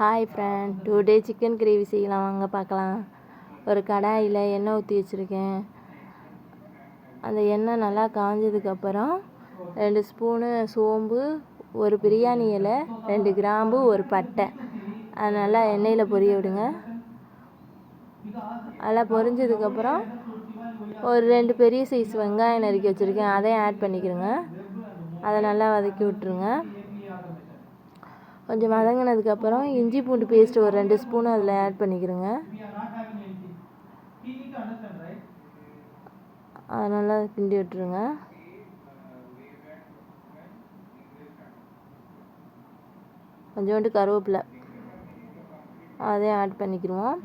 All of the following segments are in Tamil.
Hi friend today chicken gravy செய்யலாம். வாங்க பார்க்கலாம். ஒரு கடாயில் எண்ணெய் ஊற்றி வச்சுருக்கேன். அந்த எண்ணெய் நல்லா காஞ்சதுக்கப்புறம் ரெண்டு ஸ்பூனு சோம்பு ஒரு பிரியாணி இலை ரெண்டு கிராம்பு ஒரு பட்டை. அது நல்லா எண்ணெயில் பொரிய விடுங்க. நல்லா பொரிஞ்சதுக்கப்புறம் ஒரு ரெண்டு பெரிய சைஸ் வெங்காயம் நறுக்கி வச்சுருக்கேன். அதையும் ஆட் பண்ணிக்கிறேங்க. அதை நல்லா வதக்கி விட்ருங்க கொஞ்சம் வதங்கினதுக்கப்புறம் இஞ்சி பூண்டு பேஸ்ட் ஒரு ரெண்டு ஸ்பூன் அதில் ஆட் பண்ணிக்கிறேங்க. அதனால் கிண்டி விட்டுருங்க. கொஞ்சோண்டு கருவேப்பிலை. அதையும் ஆட் பண்ணிக்கிடுவோம்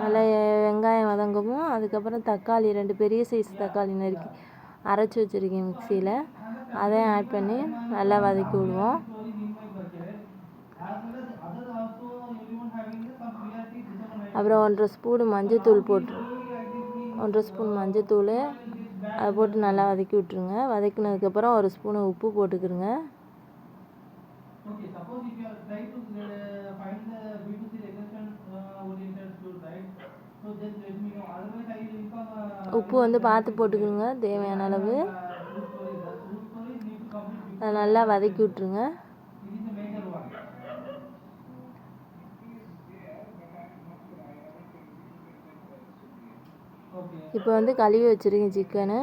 நல்லா அதுக்கப்புறம் தக்காளி ரெண்டு பெரிய சைஸ் தக்காளி நறுக்கி அரைச்சி வச்சுருக்கேன் மிக்சியில் அதையும் ஆட் பண்ணி நல்லா வதக்கி விடுவோம். அப்புறம் ஒன்றரை ஸ்பூன் மஞ்சத்தூள் போட்டு ஒன்றரை ஸ்பூன் மஞ்சத்தூள். அதை போட்டு நல்லா வதக்கி விட்ருங்க வதக்கினதுக்கப்புறம் ஒரு ஸ்பூனு உப்பு போட்டுக்கிறோங்க உப்பு வந்து பார்த்து போட்டுக்கோங்க தேவையான அளவு. அதை நல்லா வதக்கி விட்ருங்க இப்போ வந்து கழுவி வச்சுருங்க சிக்கனு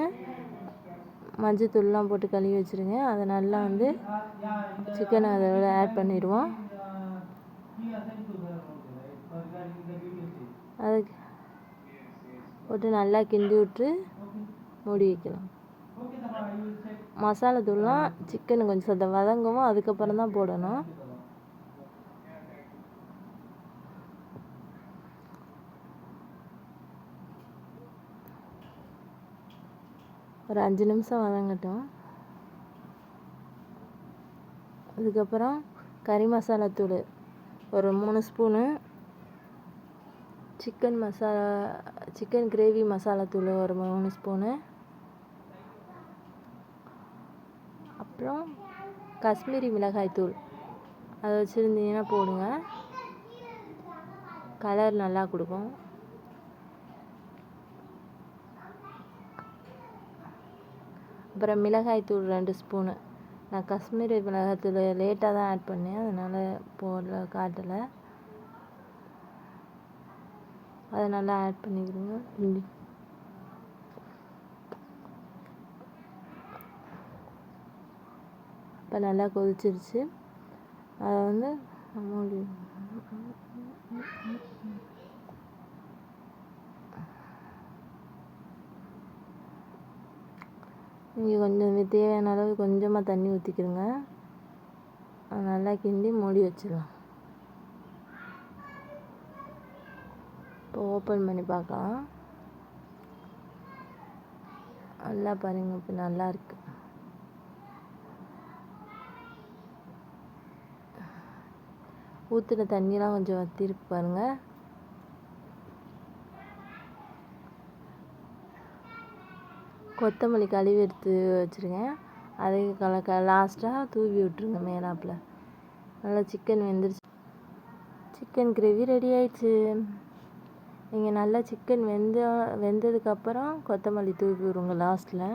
மஞ்சத்தூள்லாம் போட்டு கழுவி வச்சுருங்க. அதை நல்லா வந்து சிக்கனை அதோட ஆட் பண்ணிடுவோம். அதுக்கு போட்டு நல்லா கிண்டி விட்டு மூடி வைக்கலாம். மசாலா தூள்லாம் சிக்கன் கொஞ்சம் சத வதங்கவும் அதுக்கப்புறம் தான் போடணும். ஒரு அஞ்சு நிமிஷம் வதங்கட்டும். அதுக்கப்புறம் கறி மசாலா தூள் ஒரு மூணு spoon chicken masala chicken gravy masala தூள் ஒரு மூணு ஸ்பூனு அப்புறம் காஷ்மீரி மிளகாய் தூள். அதை வச்சுருந்தீங்கன்னா போடுங்க. கலர் நல்லா கொடுக்கும். அப்புறம் மிளகாய் தூள் ரெண்டு ஸ்பூனு நான் காஷ்மீரி மிளகாய் தூள் லேட்டாக தான் ஆட் பண்ணேன். அதனால் போடல காட்டலை. அதை நல்லா ஆட் பண்ணிக்கிறோங்க இப்போ நல்லா கொதிச்சிருச்சு. அதை வந்து மூடி இங்கே கொஞ்சம் தேவையான அளவு கொஞ்சமாக தண்ணி ஊற்றிக்கிறோங்க நல்லா கிண்டி மூடி வச்சிடலாம். இப்போ ஓப்பன் பண்ணி பார்க்கலாம். நல்லா பாருங்கள் இப்போ நல்லா இருக்கு. ஊற்றுன தண்ணியெலாம் கொஞ்சம் வத்திருக்கு பாருங்கள் கொத்தமல்லி கழுவி எடுத்து வச்சுருக்கேன் அதை கல க லாஸ்ட்டாக தூவி விட்ருங்க மேலாப்பில். நல்லா சிக்கன் வெந்துருச்சு. சிக்கன் கிரேவி ரெடி ஆயிடுச்சு. நீங்கள் நல்லா சிக்கன் வெந்த வெந்ததுக்கப்புறம் கொத்தமல்லி தூவி விடுங்க லாஸ்ட்டில்